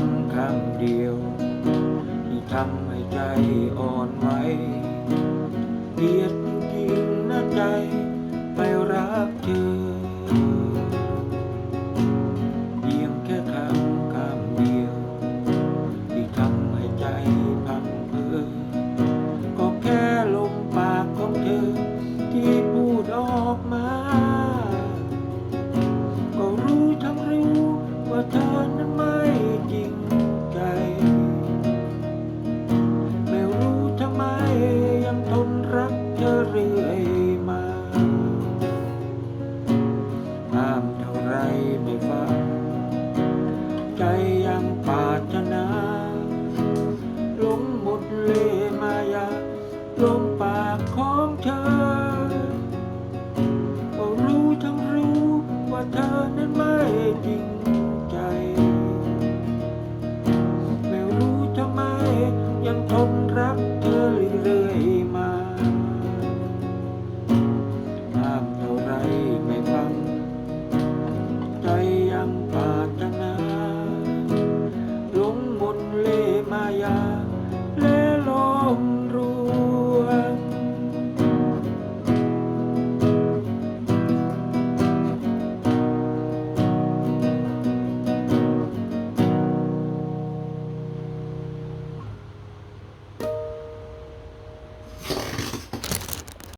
รั้คำเดียว ที่ทำให้ใจอ่อนไหวเกลียดจริงนะใจไปรักเธอาเท่าไรไม่ฟังใจยังปาถนาลมหมดเลยมายาลม